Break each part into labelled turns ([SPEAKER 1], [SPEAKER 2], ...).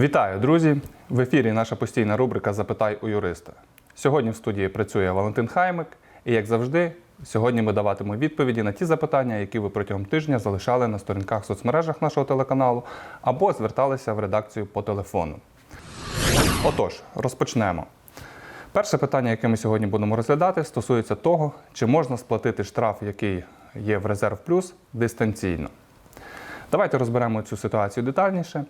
[SPEAKER 1] Вітаю, друзі! В ефірі наша постійна рубрика Запитай у юриста. Сьогодні в студії працює Валентин Хаймик, і як завжди, сьогодні ми даватимемо відповіді на ті запитання, які ви протягом тижня залишали на сторінках в соцмережах нашого телеканалу або зверталися в редакцію по телефону. Отож, розпочнемо. Перше питання, яке ми сьогодні будемо розглядати, стосується того, чи можна сплатити штраф, який є в резерв плюс, дистанційно. Давайте розберемо цю ситуацію детальніше.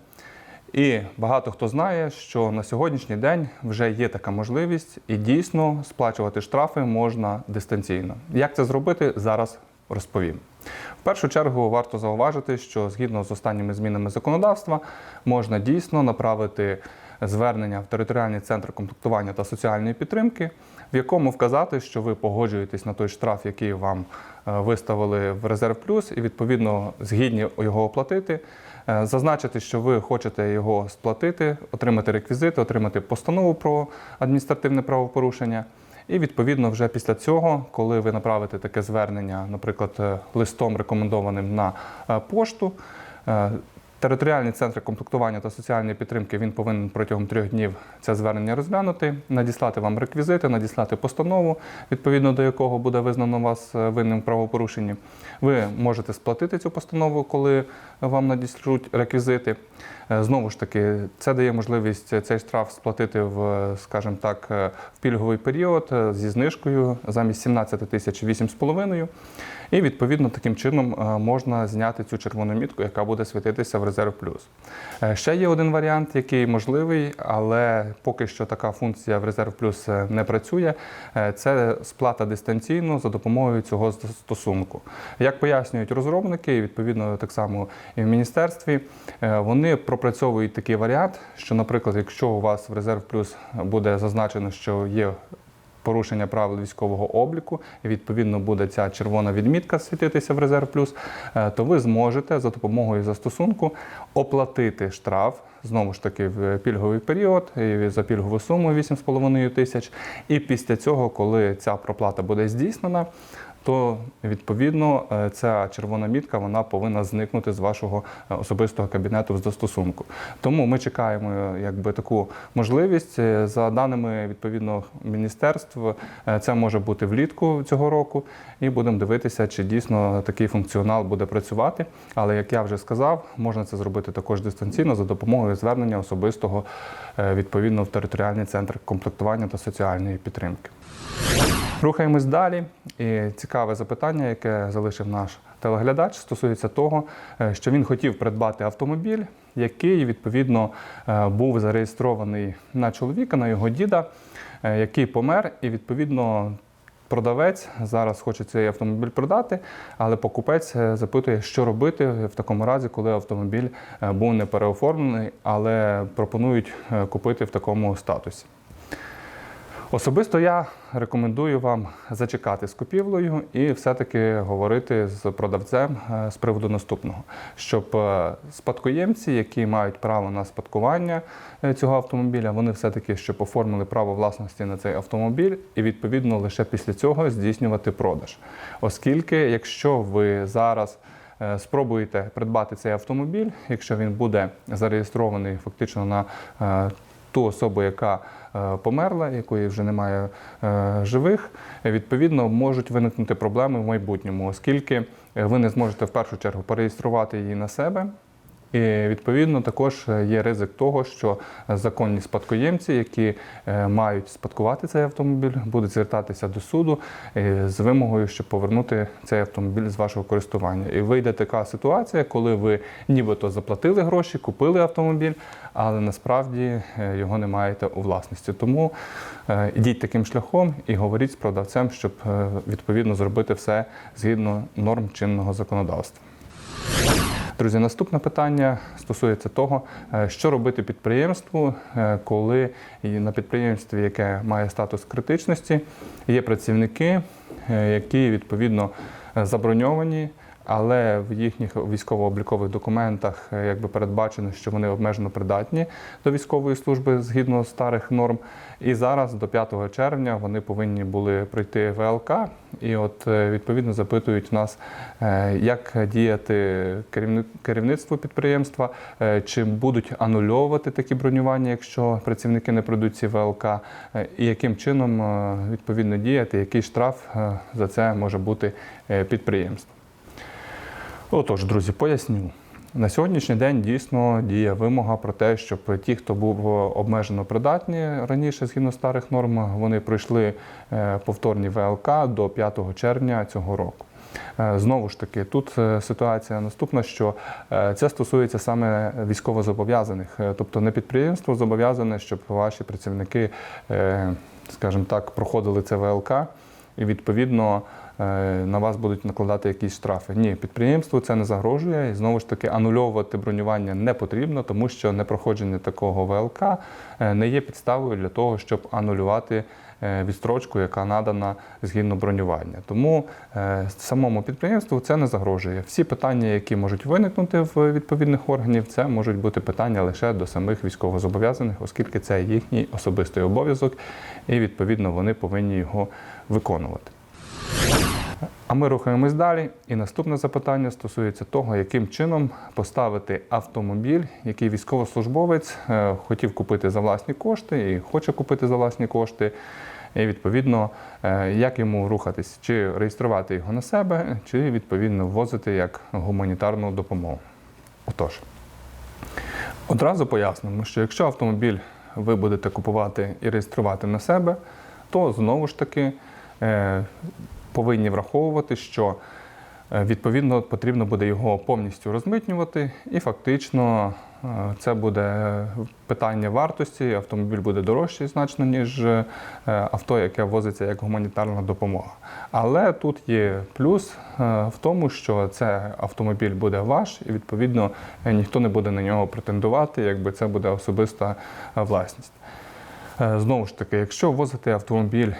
[SPEAKER 1] І багато хто знає, що на сьогоднішній день вже є така можливість, і дійсно сплачувати штрафи можна дистанційно. Як це зробити, зараз розповім. В першу чергу варто зауважити, що згідно з останніми змінами законодавства можна дійсно направити звернення в територіальний центр комплектування та соціальної підтримки, в якому вказати, що ви погоджуєтесь на той штраф, який вам е, виставили в резерв плюс, і відповідно згідні його оплатити. Е, Зазначити, що ви хочете його сплатити, отримати реквізити, отримати постанову про адміністративне правопорушення. І відповідно, вже після цього, коли ви направите таке звернення, наприклад, е, листом рекомендованим на е, пошту, е, територіальний центр комплектування та соціальної підтримки він повинен протягом трьох днів це звернення розглянути, надіслати вам реквізити, надіслати постанову, відповідно до якого буде визнано вас е, винним в правопорушенні. Ви можете сплатити цю постанову, коли вам надішлють реквізити. Е, Знову ж таки, це дає можливість цей штраф сплатити в, скажімо так, е, в пільговий період е, зі знижкою замість 17 тисяч 8,5. І відповідно таким чином е, можна зняти цю червону мітку, яка буде світитися в резерв плюс. Е, Ще є один варіант, який можливий, але поки що така функція в резерв плюс е, не працює. Е, Це сплата дистанційно за допомогою цього застосунку. Як пояснюють розробники, і відповідно так само і в міністерстві, вони пропрацьовують такий варіант, що, наприклад, якщо у вас в резерв плюс буде зазначено, що є порушення правил військового обліку, і відповідно буде ця червона відмітка світитися в резерв плюс, е, то ви зможете за допомогою застосунку оплатити штраф. Знову ж таки, в пільговий період за пільгову суму 8,5 тисяч. І після цього, коли ця проплата буде здійснена, то відповідно е, ця червона мітка вона повинна зникнути з вашого е, особистого кабінету в застосунку. Тому ми чекаємо е, якби таку можливість. За даними відповідно міністерств, е, це може бути влітку цього року, і будемо дивитися, чи дійсно такий функціонал буде працювати. Але як я вже сказав, можна це зробити також дистанційно за допомогою звернення особистого відповідно в територіальний центр комплектування та соціальної підтримки. Рухаємось далі. І цікаве запитання, яке залишив наш телеглядач, стосується того, е, що він хотів придбати автомобіль, який відповідно е, був зареєстрований на чоловіка, на його діда, е, який помер, і відповідно. Продавець зараз хоче цей автомобіль продати, але покупець запитує, що робити в такому разі, коли автомобіль був не переоформлений, але пропонують купити в такому статусі. Особисто я рекомендую вам зачекати з купівлею і все-таки говорити з продавцем е, з приводу наступного, щоб е, спадкоємці, які мають право на спадкування е, цього автомобіля, вони все-таки щоб оформили право власності на цей автомобіль і відповідно лише після цього здійснювати продаж. Оскільки, якщо ви зараз спробуєте придбати цей автомобіль, якщо він буде зареєстрований фактично на ту особу, яка померла, якої вже немає е, живих, е, відповідно можуть виникнути проблеми в майбутньому, оскільки е, ви не зможете в першу чергу перереєструвати її на себе. І відповідно також е, є ризик того, що законні спадкоємці, які е, мають спадкувати цей автомобіль, будуть звертатися до суду е, з вимогою, щоб повернути цей автомобіль з вашого користування. І вийде така ситуація, коли ви нібито заплатили гроші, купили автомобіль, але насправді його не маєте у власності. Тому ідіть таким шляхом і говоріть з продавцем, щоб відповідно зробити все згідно норм чинного законодавства. Друзі, наступне питання стосується того, е, що робити підприємству, е, коли на підприємстві, яке має статус критичності, є працівники, е, які відповідно заброньовані але в їхніх військово-облікових документах е, якби передбачено, що вони обмежено придатні до військової служби згідно старих норм. І зараз до 5 червня вони повинні були пройти ВЛК. І от е, відповідно запитують нас, е, як діяти керівни- керівництву підприємства, чи будуть анульовувати такі бронювання, якщо працівники не пройдуть ці ВЛК, і яким чином відповідно діяти, який штраф за це може бути підприємство. Отож, друзі, поясню. На сьогоднішній день дійсно діє вимога про те, щоб ті, хто був обмежено придатні раніше згідно старих норм, вони пройшли е, повторні ВЛК до 5 червня цього року. Е, Знову ж таки, тут е, ситуація наступна, що це стосується саме військовозобов'язаних, тобто не підприємство зобов'язане, щоб ваші працівники, скажімо так, проходили це ВЛК і відповідно на вас будуть накладати якісь штрафи. Ні, підприємству це не загрожує. І знову ж таки, анульовувати бронювання не потрібно, тому що непроходження такого ВЛК е, не є підставою для того, щоб анулювати е, відстрочку, яка надана згідно бронювання. Тому е, самому підприємству це не загрожує. Всі питання, які можуть виникнути в відповідних органів, це можуть бути питання лише до самих військовозобов'язаних, оскільки це їхній особистий обов'язок, і відповідно вони повинні його виконувати. А ми рухаємось далі. І наступне запитання стосується того, яким чином поставити автомобіль, який військовослужбовець е, хотів купити за власні кошти і хоче купити за власні кошти. І відповідно, е, як йому рухатись, чи реєструвати його на себе, чи відповідно ввозити як гуманітарну допомогу. Отож, одразу пояснимо, що якщо автомобіль ви будете купувати і реєструвати на себе, то знову ж таки е, повинні враховувати, що е, відповідно потрібно буде його повністю розмитнювати, і фактично е, це буде питання вартості. Автомобіль буде дорожчий значно, ніж е, авто, яке возиться як гуманітарна допомога. Але тут є плюс е, в тому, що це автомобіль буде ваш, і відповідно е, ніхто не буде на нього претендувати, якби це буде особиста е, власність. Е, Знову ж таки, якщо возити автомобіль е,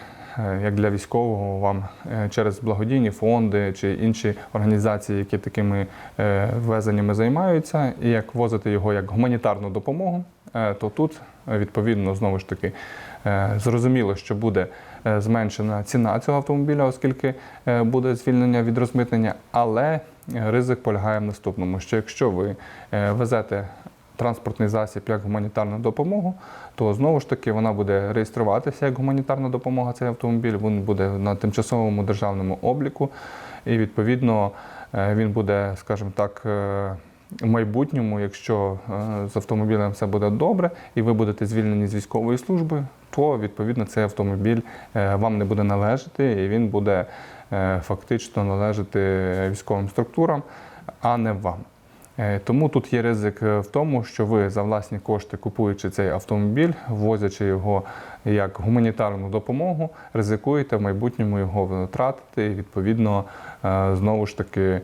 [SPEAKER 1] як для військового вам е, через благодійні фонди чи інші організації, які такими е, везеннями займаються, і як возити його як гуманітарну допомогу, е, то тут е, відповідно знову ж таки е, зрозуміло, що буде е, зменшена ціна цього автомобіля, оскільки е, буде звільнення від розмитнення, але е, ризик полягає в наступному: що якщо ви е, везете транспортний засіб як гуманітарну допомогу, то знову ж таки вона буде реєструватися як гуманітарна допомога. Цей автомобіль він буде на тимчасовому державному обліку, і відповідно е, він буде, скажімо так. е, В майбутньому, якщо е, з автомобілем все буде добре, і ви будете звільнені з військової служби, то відповідно цей автомобіль вам не буде належати, і він буде фактично належати військовим структурам, а не вам. Е, Тому тут є ризик е, в тому, що ви за власні кошти, купуючи цей автомобіль, ввозячи його як гуманітарну допомогу, ризикуєте в майбутньому його втратити, і відповідно е, знову ж таки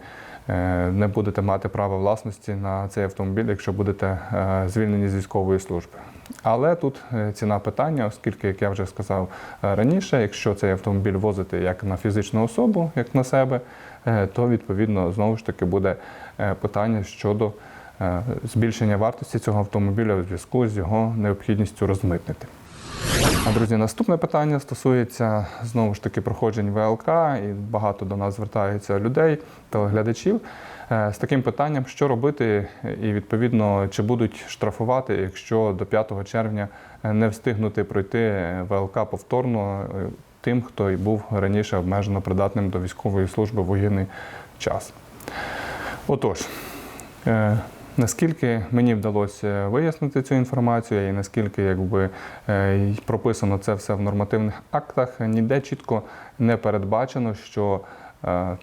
[SPEAKER 1] не будете мати права власності на цей автомобіль, якщо будете звільнені з військової служби. Але тут ціна питання, оскільки, як я вже сказав раніше, якщо цей автомобіль возити як на фізичну особу, як на себе, то відповідно знову ж таки буде питання щодо е, збільшення вартості цього автомобіля у зв'язку з його необхідністю розмитнити. А друзі, наступне питання стосується знову ж таки проходжень ВЛК, і багато до нас звертаються людей, телеглядачів е, з таким питанням, що робити, і відповідно чи будуть штрафувати, якщо до 5 червня е, не встигнути пройти ВЛК повторно е, тим, хто і був раніше обмежено придатним до військової служби воєнний час. Отож, е, наскільки мені вдалося вияснити цю інформацію, і наскільки якби е, прописано це все в нормативних актах, ніде чітко не передбачено, що, е,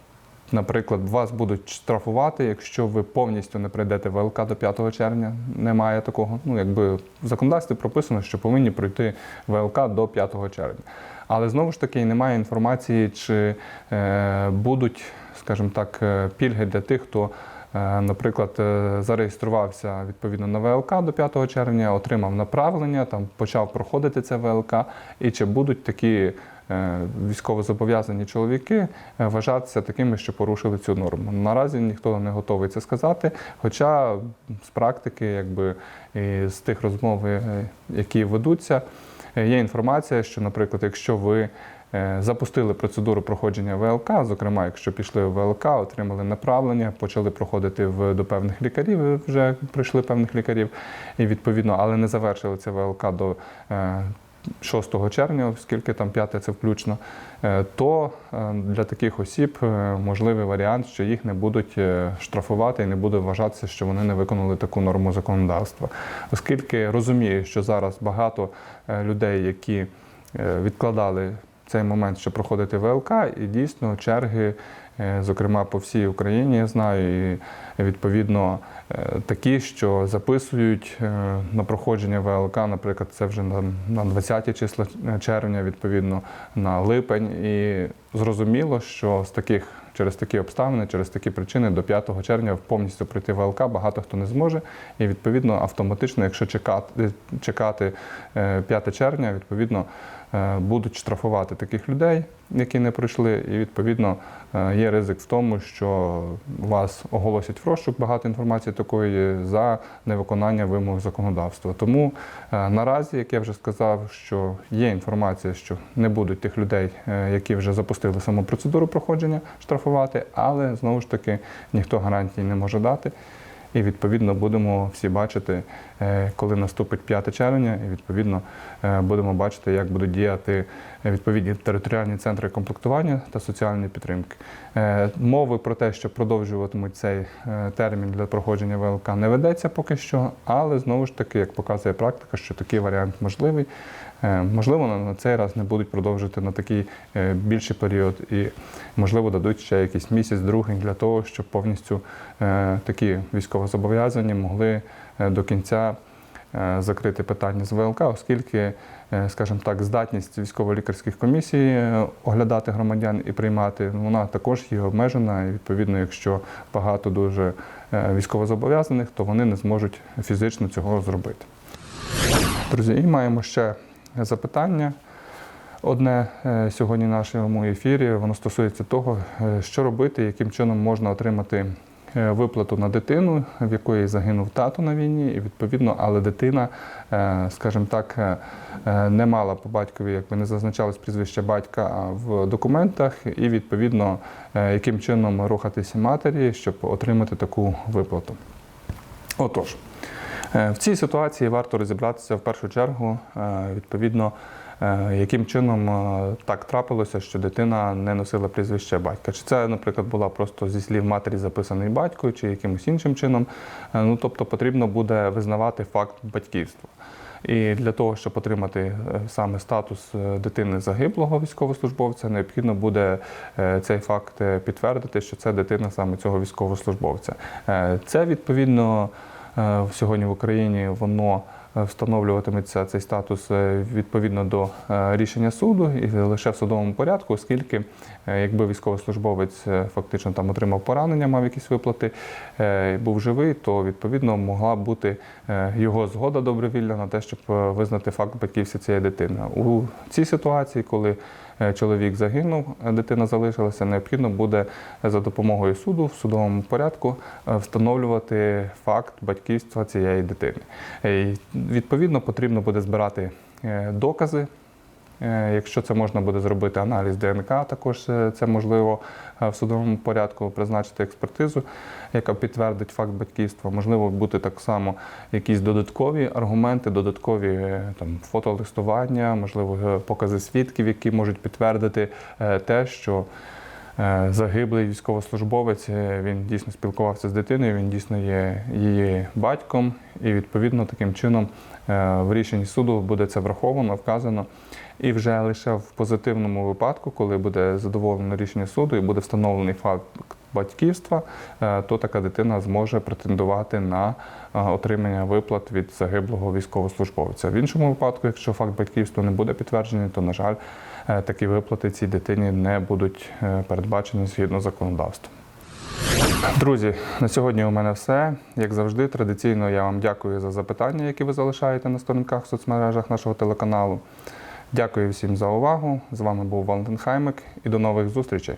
[SPEAKER 1] наприклад, вас будуть штрафувати, якщо ви повністю не прийдете ВЛК до 5 червня. Немає такого. Ну, якби в законодавстві прописано, що повинні пройти ВЛК до 5 червня. Але знову ж таки немає інформації, чи е, будуть, скажімо так, е, пільги для тих, хто, е, наприклад, е, зареєструвався відповідно на ВЛК до 5 червня, отримав направлення, там почав проходити це ВЛК, і чи будуть такі військовозобов'язані чоловіки вважатися такими, що порушили цю норму. Наразі ніхто не готовий це сказати. Хоча з практики, якби і з тих розмов, які ведуться, є інформація, що, наприклад, якщо ви запустили процедуру проходження ВЛК, зокрема, якщо пішли в ВЛК, отримали направлення, почали проходити в, до певних лікарів, вже прийшли певних лікарів, і відповідно, але не завершили це ВЛК до е, 6 червня, оскільки там 5 це включно, е, то е, для таких осіб е, можливий варіант, що їх не будуть е, штрафувати і не буде вважатися, що вони не виконали таку норму законодавства. Оскільки розумію, що зараз багато е, людей, які е, відкладали цей момент, що проходити ВЛК, і дійсно черги, е, зокрема по всій Україні, я знаю, і відповідно такі, що записують е, на проходження ВЛК, наприклад, це вже на, на 20 числа червня, відповідно на липень. І зрозуміло, що з таких. Через такі обставини, через такі причини до 5 червня повністю пройти ВЛК багато хто не зможе. І відповідно автоматично, якщо чекати, чекати е, 5 червня, відповідно е, будуть штрафувати таких людей, які не пройшли. І відповідно е, є ризик в тому, що вас оголосять в розшук багато інформації такої за невиконання вимог законодавства. Тому е, наразі, як я вже сказав, що є інформація, що не будуть тих людей, е, які вже запустили саму процедуру проходження, штрафувати, але знову ж таки ніхто гарантій не може дати. І відповідно будемо всі бачити, е, коли наступить 5 червня, і відповідно е, будемо бачити, як будуть діяти е, відповідні територіальні центри комплектування та соціальної підтримки. Мови про те, що продовжуватимуть цей термін для проходження ВЛК, не ведеться поки що, але знову ж таки, як показує практика, що такий варіант можливий. Е, Можливо, на цей раз не будуть продовжувати на такий е, більший період, і можливо дадуть ще якийсь місяць, другий для того, щоб повністю е, такі військовозобов'язані могли до кінця закрити питання з ВЛК, оскільки, скажімо так, здатність військово-лікарських комісій оглядати громадян і приймати, вона також є обмежена. І відповідно, якщо багато дуже військовозобов'язаних, то вони не зможуть фізично цього зробити. Друзі, і маємо ще запитання. Одне е, сьогодні в нашому ефірі воно стосується того, е, що робити, яким чином можна отримати е, виплату на дитину, в якої загинув тато на війні, і відповідно, але дитина, скажімо так, не мала по батькові, якби не зазначалось прізвище батька в документах, і відповідно, яким чином рухатися матері, щоб отримати таку виплату. Отож. Е, В цій ситуації варто розібратися в першу чергу, е, відповідно, е, яким чином так трапилося, що дитина не носила прізвище батька. Чи це, наприклад, була просто зі слів матері записаний батько, чи якимось іншим чином. Ну, тобто потрібно буде визнавати факт батьківства. І для того, щоб отримати саме статус дитини загиблого військовослужбовця, необхідно буде цей факт підтвердити, що це дитина саме цього військовослужбовця. Це відповідно сьогодні в Україні воно е, встановлюватиметься цей статус е, відповідно до е, рішення суду і лише в судовому порядку, оскільки е, якби військовослужбовець е, фактично там отримав поранення, мав якісь виплати, е, був живий, то відповідно могла бути е, його згода добровільна на те, щоб е, визнати факт батьківства цієї дитини. У цій ситуації, коли е, чоловік загинув, дитина залишилася, необхідно буде за допомогою суду в судовому порядку е, встановлювати факт батьківства цієї дитини. Е, і, Відповідно, потрібно буде збирати е, докази. Е, Якщо це можна буде зробити аналіз ДНК, також е, це можливо е, в судовому порядку призначити експертизу, яка підтвердить факт батьківства. Можливо, бути так само якісь додаткові аргументи, додаткові там фотолистування, можливо, покази свідків, які можуть підтвердити те, що загиблий військовослужбовець е, він дійсно спілкувався з дитиною, він дійсно є її батьком, і відповідно таким чином е, в рішенні суду буде це враховано, вказано. І вже лише в позитивному випадку, коли буде задоволено рішення суду і буде встановлений факт батьківства, е, то така дитина зможе претендувати на е, отримання виплат від загиблого військовослужбовця. В іншому випадку, якщо факт батьківства не буде підтверджений, то на жаль, е, такі виплати цій дитині не будуть передбачені згідно законодавства. Друзі, на сьогодні у мене все. Як завжди, традиційно я вам дякую за запитання, які ви залишаєте на сторінках в соцмережах нашого телеканалу. Дякую всім за увагу. З вами був Валентин Хаймик і до нових зустрічей.